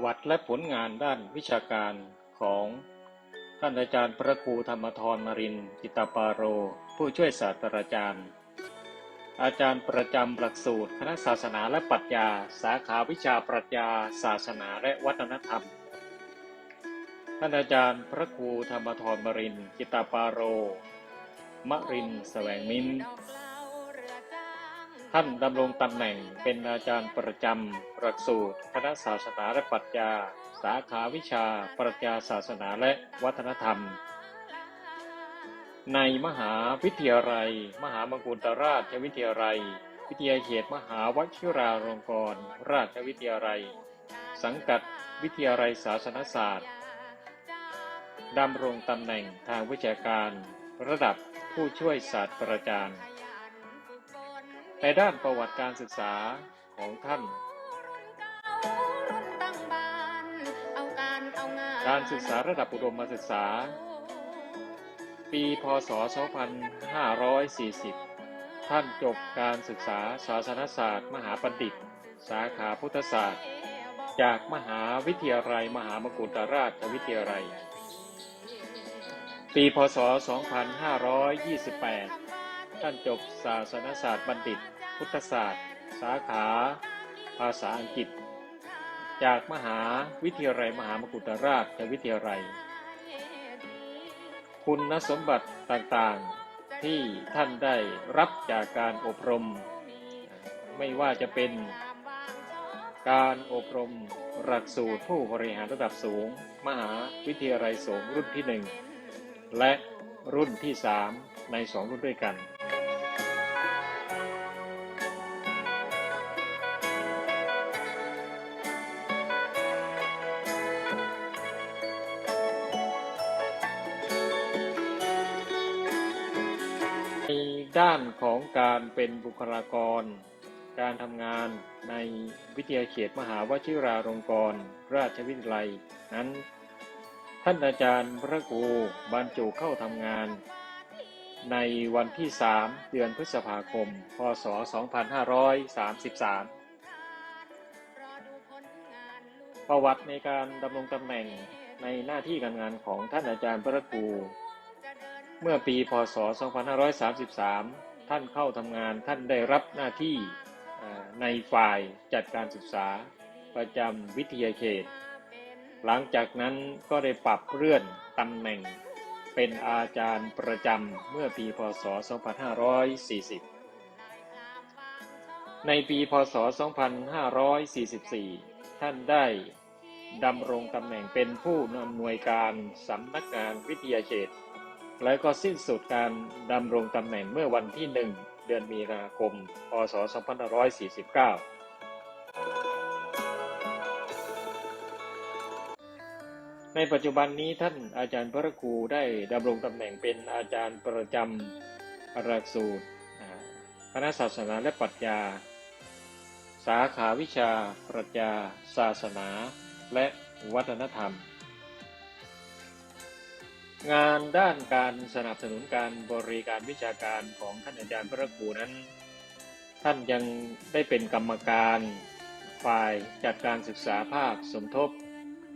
ประวัติและผลงานด้านวิชาการของท่านอาจารย์พระครูธรรมทรนรินทร์กิตาปาโร ผู้ช่วยศาสตราจารย์ อาจารย์ประจำหลักสูตร คณะศาสนาและปรัชญา สาขาวิชาปรัชญา ศาสนาและวัฒนธรรม ท่านอาจารย์พระครูธรรมทรนรินทร์กิตาปาโร มรินทร์แสวงมิน ท่านดำรงตำแหน่งเป็นอาจารย์ประจำหลักสูตรคณะศาสนาและปรัชญา สาขาวิชา ปรัชญาศาสนาและวัฒนธรรม ในมหาวิทยาลัย มหามกุฏราชวิทยาลัย วิทยาเขตมหาวชิราลงกรณราชวิทยาลัย สังกัดวิทยาลัยศาสนศาสตร์ดำรงตำแหน่งทางวิชาการ ระดับผู้ช่วยศาสตราจารย์ ในด้านประวัติการศึกษาของท่าน การศึกษาระดับอุดมศึกษา ปี พศ 2540 ท่านจบการศึกษาศาสนศาสตร์ มหาบัณฑิต สาขาพุทธศาสตร์ จากมหาวิทยาลัย มหามกุฏราชวิทยาลัย ปี พศ 2528 ท่านจบศาสนศาสตร์บัณฑิต พุทธศาสตร์ สาขา ภาษาอังกฤษ จากมหาวิทยาลัยมหามกุฏราชวิทยาลัย คุณสมบัติต่างๆที่ท่านได้รับจากการอบรม ไม่ว่าจะเป็นการอบรมหลักสูตรผู้บริหารระดับสูง มหาวิทยาลัยสงฆ์รุ่นที่หนึ่งและรุ่นที่ 3 ใน 2 รุ่นด้วยกัน เป็นบุคลากร การทำงานในวิทยาเขตมหาวชิราลงกรณราชวิทยาลัย นั้น ท่านอาจารย์พระครูบรรจุเข้าทำงาน ในวันที่ 3 เดือนพฤษภาคม พศ 2533ประวัติในการดำรงตำแหน่งในหน้าที่การงานของท่านอาจารย์พระครู เมื่อปี พศ 2533 ท่านเข้าทำงานท่านได้รับหน้าที่ในฝ่ายจัดการศึกษาประจำวิทยาเขต หลังจากนั้นก็ได้ปรับเลื่อนตำแหน่งเป็นอาจารย์ประจำเมื่อปีพศ 2540 ในปีพศ 2544 ท่านได้ดำรงตำแหน่งเป็นผู้อำนวยการสำนักงานวิทยาเขต และก็สิ้นสุดการดำรงตำแหน่งเมื่อวันที่ 1 เดือนมีนาคม พศ 2549 ในปัจจุบันนี้ท่านอาจารย์พระครูได้ดำรงตำแหน่งเป็นอาจารย์ประจำหลักสูตรคณะศาสนาและปรัชญา สาขาวิชา ปรัชญา ศาสนา และวัฒนธรรม งานด้านการสนับสนุนการบริการวิชาการของท่านอาจารย์พระครูนั้น ท่านยังได้เป็นกรรมการฝ่ายจัดการศึกษาภาคสมทบ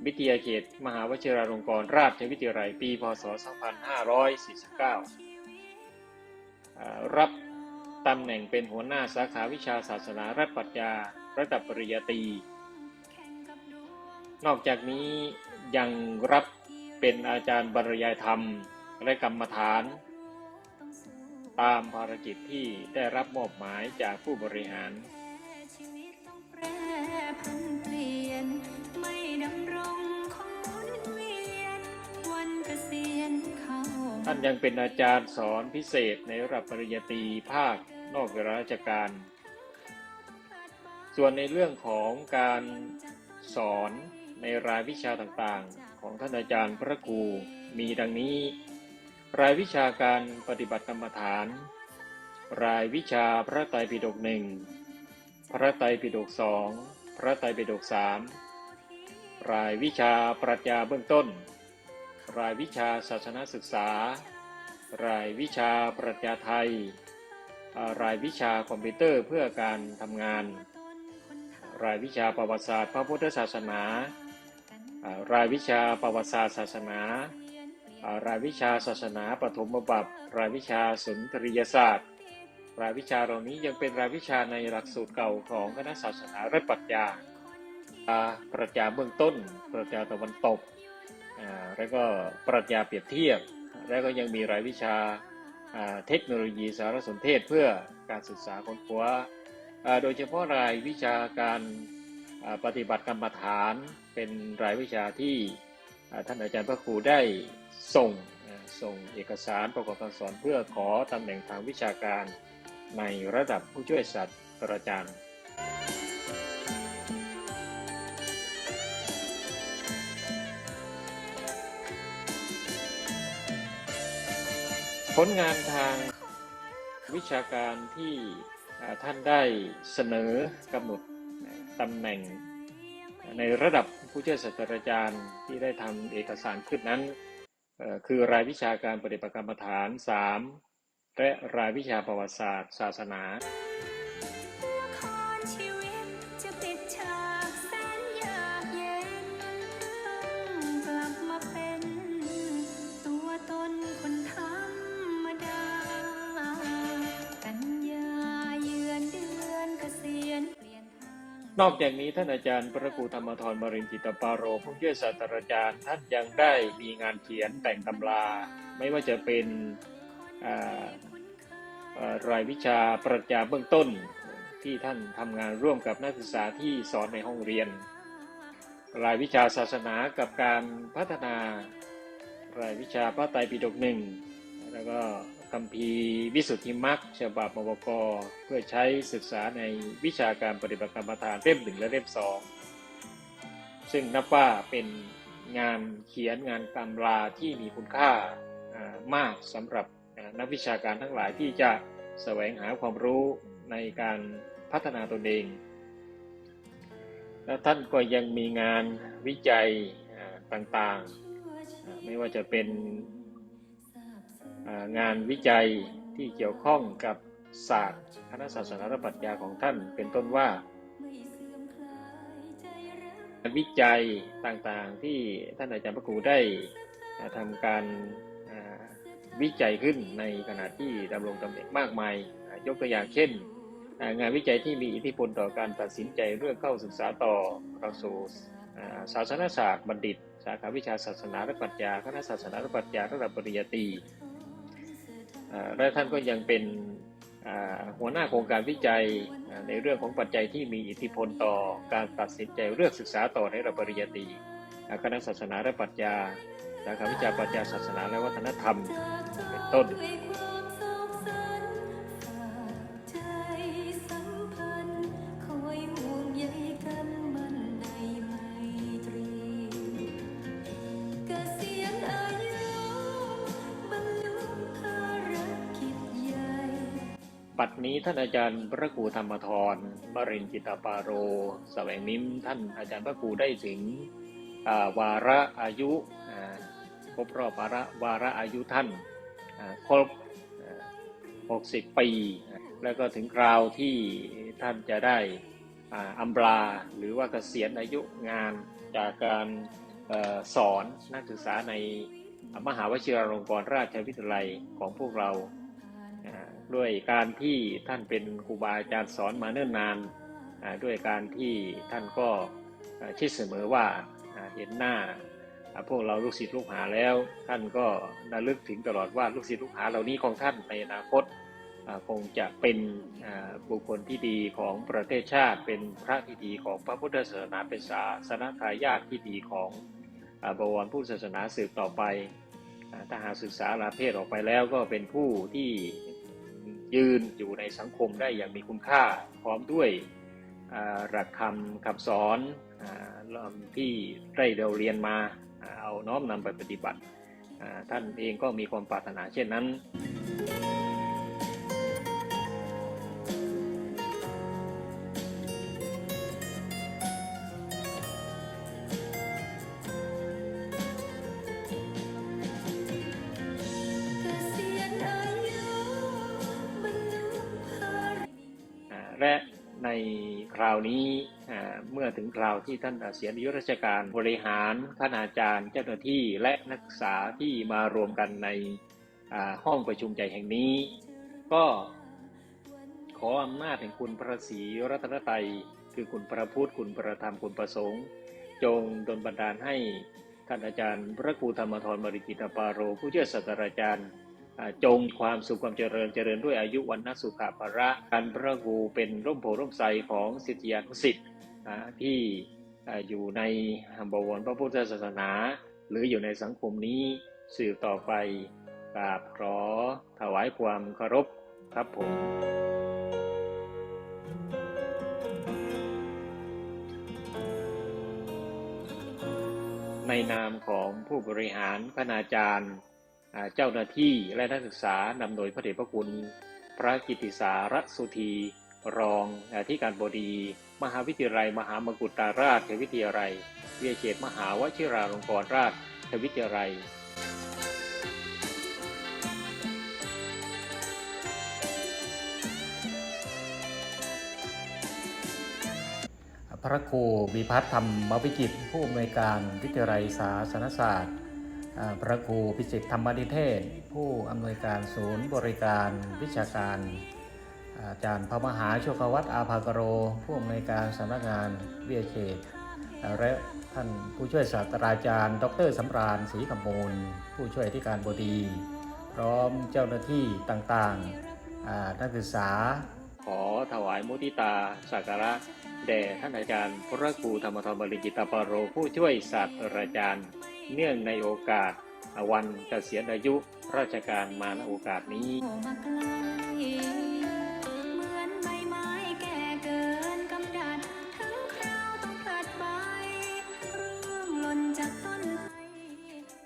วิทยาเขต มหาวชิราลงกรณราชวิทยาลัยปี พศ 2549 รับตำแหน่งเป็นหัวหน้าสาขาวิชาศาสนาและปรัชญาระดับปริญญาตรี นอกจากนี้ยังรับ เป็นอาจารย์บรรยายธรรมและกรรมฐาน ตามภารกิจที่ได้รับมอบหมายจากผู้บริหารท่านยังเป็นอาจารย์สอนพิเศษในระดับปริญญาตรีภาคนอกเวลาราชการ ส่วนในเรื่องของการสอน ในรายวิชาต่างๆ ของท่านอาจารย์พระครูมีดังนี้ รายวิชาการปฏิบัติกรรมฐาน รายวิชาพระไตรปิฎกหนึ่งพระไตรปิฎกสองพระไตรปิฎกสามรายวิชาปรัชญาเบื้องต้น รายวิชาศาสนศึกษา รายวิชาปรัชญาไทย รายวิชาคอมพิวเตอร์เพื่อการทำงาน รายวิชาประวัติศาสตร์พระพุทธศาสนาอ่า รายวิชาประวัติศาสตร์ศาสนารายวิชาศาสนาปฐมบัพรายวิชาสุนทรียศาสตร์ รายวิชาเหล่านี้ยังเป็นรายวิชาในหลักสูตรเก่าของคณะศาสนาและปรัชญาปรัชญาเบื้องต้น ปรัชญาตะวันตก แล้วก็ปรัชญาเปรียบเทียบ แล้วก็ยังมีรายวิชาเทคโนโลยีสารสนเทศเพื่อการศึกษาค้นคว้า โดยเฉพาะรายวิชาการ ปฏิบัติกรรมฐานเป็นรายวิชาที่ท่านอาจารย์พระครูได้ส่งส่งเอกสารประกอบการสอนเพื่อขอตำแหน่งทางวิชาการในระดับผู้ช่วยศาสตราจารย์ผลงานทางวิชาการที่ท่านได้เสนอกำหนด ตำแหน่ง ในระดับผู้ช่วยศาสตราจารย์ที่ได้ทำเอกสารขึ้นนั้น คือรายวิชาการปฏิบัติกรรมฐาน 3 และรายวิชาประวัติศาสตร์ ศาสนา นอกจากนี้ท่านอาจารย์พระครูธรรมทรบรินจิตปาโรผู้ช่วยศาสตราจารย์ ท่านยังได้มีงานเขียนแต่งตำรา ไม่ว่าจะเป็นรายวิชาปรัชญาเบื้องต้นที่ท่านทำงานร่วมกับนักศึกษาที่สอนในห้องเรียน รายวิชาศาสนากับการพัฒนารายวิชาพระไตรปิฎกหนึ่งแล้วก็ คัมภีร์วิสุทธิมรรคฉบับมวกเพื่อใช้ศึกษาในวิชาการปฏิบัติกรรมฐานเล่มหนึ่งและเล่มสองซึ่งนับว่าเป็นงานเขียนงานตำราที่มีคุณค่ามากสำหรับนักวิชาการทั้งหลายที่จะแสวงหาความรู้ในการพัฒนาตนเอง และท่านก็ยังมีงานวิจัยต่างๆ ไม่ว่าจะเป็น งานวิจัยที่เกี่ยวข้องกับศาสตร์คณะศาสนาและปรัชญาของท่านเป็นต้นว่างานวิจัยต่างๆที่ท่านอาจารย์พระครูได้อ่าทำการวิจัยขึ้นในขณะที่ดำรงตำแหน่งมากมาย ยกตัวอย่างเช่น งานวิจัยที่มีอิทธิพลต่อการตัดสินใจเรื่องเข้าศึกษาต่อหลักสูตรอ่าศาสนศาสตร์บัณฑิต สาขาวิชาศาสนาและปรัชญาคณะศาสนาและปรัชญาระดับปริญญาตรี และท่านก็ยังเป็นหัวหน้าโครงการวิจัยในเรื่องของปัจจัยที่มีอิทธิพลต่อการตัดสินใจเลือกศึกษาต่อในระบปริญญาตรีคณะศาสนาและปรัชญาสาขาวิชาปรัชญาศาสนาและวัฒนธรรม เป็นต้น ปัดนี้ท่านอาจารย์พระครูธรรมทรมรินจิตปาโรแสวงนิมท่านอาจารย์พระครูได้ถึงวาระอายุครบรอบวาระวาระอายุท่านครบ 60 ปี แล้วก็ถึงคราวที่ท่านจะได้อ่าอำลาหรือว่าเกษียณอายุงานจากการอสอนนักศึกษาในมหาวชิราลงกรณราชวิทยาลัยของพวกเรา ด้วยการที่ท่านเป็นครูบาอาจารย์สอนมาเนิ่นนานด้วยการที่ท่านก็คิดเสมอว่าเห็นหน้า พวกเราลูกศิษย์ลูกหาแล้ว ท่านก็ระลึกถึงตลอดว่าลูกศิษย์ลูกหาเหล่านี้ของท่านในอนาคตคงจะเป็นบุคคลที่ดีของประเทศชาติ เป็นพระที่ดีของพระพุทธศาสนาเป็นศาสนาทายาทที่ดีของบวรพุทธศาสนาสืบต่อไปถ้าหากศึกษาลาเพศออกไปแล้วก็เป็นผู้ที่ ยืนอยู่ในสังคมได้อย่างมีคุณค่า พร้อมด้วยหลักคำคำสอนอที่ได้เราเรียนมาเอาน้อมนำไปปฏิบัติ ท่านเองก็มีความปรารถนาเช่นนั้น คราวนี้เมื่อถึงคราวที่ท่านเสียอายุราชการบริหารคณาจารย์เจ้าหน้าที่และนักศึกษาที่มารวมกันในห้องประชุมใหญ่แห่งนี้ ก็ขออำนาจแห่งคุณพระศรีรัตนตรัยคือคุณพระพุทธคุณพระธรรมคุณประสงค์ จงดลบันดาลให้ท่านอาจารย์ พระครูธรรมทรมริกิตปาโร ผู้ช่วศาสตราจารย์ จงความสุขความเจริญเจริญด้วยอายุวันนสุขภาระการพระครูเป็นร่มโพร่มไทรของศิษยานุศิษย์ที่อยู่ในบวรพระพุทธศาสนา หรืออยู่ในสังคมนี้สืบต่อไปกราบขอถวายความเคารพครับผมในนามของผู้บริหารคณาจารย์ เจ้าหน้าที่และนักศึกษานำโดยพระเดชพระคุณพระกิติสารสุธีรองอธิการบดี มหาวิทยาลัย มหามกุฏาราชวิทยาลัยวิทยเขตมหาวชิราลงกรณราชวิทยาลัย พระครูบิพัฒน์ธรรมวิจิตผู้อำนวยการวิทยาลัยศาสนศาสตร์ พระครูพิสิทธิธรรมนิเทศ ผู้อำนวยการศูนย์บริการวิชาการ อาจารย์พระมหาโชควัตอาภากโร ผู้อำนวยการสำนักงานวิทยาเขตและท่านผู้ช่วยศาสตราจารย์ ดรสำราญศรีกำมูล ผู้ช่วยอธิการบดี พร้อมเจ้าหน้าที่ต่างๆอ่านักศึกษา ขอถวายมุทิตาสักการะแด่ท่านอาจารย์ พระครูธรรมทรบริกิตาปาโร ผู้ช่วยศาสตราจารย์ เนื่องในโอกาสวันเกษียณอายุราชการมาณโอกาสนี้เมื่องผลัดใบร่วงหล่นจากต้นไม้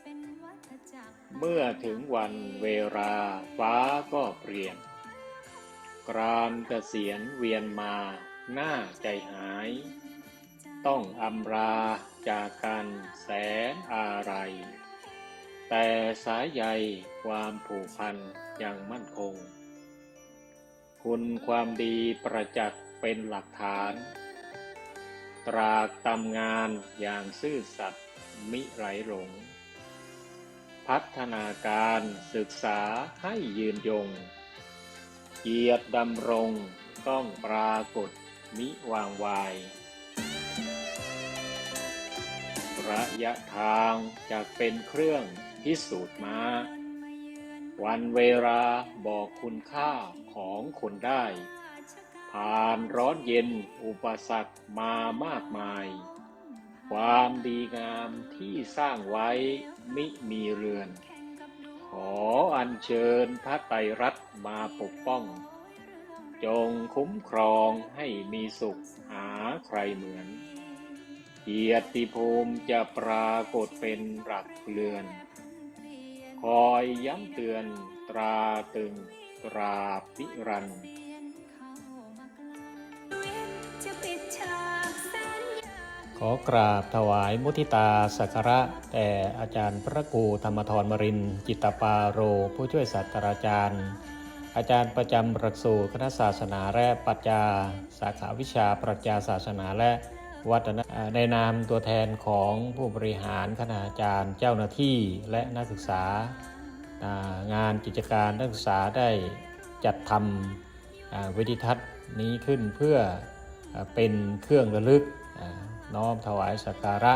เป็นวัฏจักรเมื่อถึงวันเวลาฟ้าก็เปลี่ยน กรานเกษียณเวียนมาหน้าใจหาย ต้องอำลาจากกันแสนอะไร แต่สายใยความผูกพันยังมั่นคง คุณความดีประจักษ์เป็นหลักฐาน ตรากตำงานอย่างซื่อสัตย์มิไหลหลง พัฒนาการศึกษาให้ยืนยง เกียรติดำรงต้องปรากฏมิวางวาย ระยะทางจะเป็นเครื่องพิสูจน์มา วันเวลาบอกคุณค่าของคนได้ ผ่านร้อนเย็นอุปสรรคมามากมาย ความดีงามที่สร้างไว้มิมีเรือน ขออัญเชิญพระไตรรัตน์มาปกป้อง จงคุ้มครองให้มีสุขหาใครเหมือน เกียรติภูมิจะปรากฏเป็นหลักเรือน คอยย้ำเตือนตราตึงตราบนิรันขอกราบถวายมุทิตาสักการะแด่อาจารย์พระครูธรรมทรมรินจิตตปาโร ผู้ช่วยศาสตราจารย์ อาจารย์ประจำหลักสูตรคณะศาสนาและปรัชญาสาขาวิชาปรัชญาศาสนาและ วัฒนอ่าในนามตัวแทนของผู้บริหารคณาจารย์เจ้าหน้าที่และนักศึกษางานกิจการนักศึกษาได้จัดทำวิดิทัศน์นี้ขึ้นเพื่อเป็นเครื่องระลึกน้อมถวายสักการะ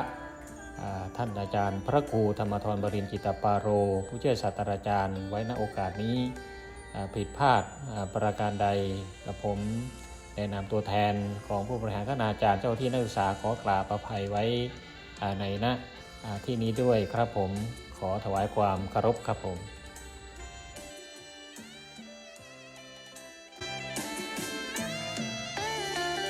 ท่านอาจารย์ พระครูธรรมทรบรินจิตปาโร ผู้เช่วยศาสตราจารย์ไว้ณโอกาสนี้ผิดพลาดประการใดกับผม แนะนาตัวแทนของผู้บริหารคณาจารย์เจ้าที่นักศึกษาขอกราบประภัยไว้ในนะที่นี้ด้วยครับผมขอถวายความเคารพครับผม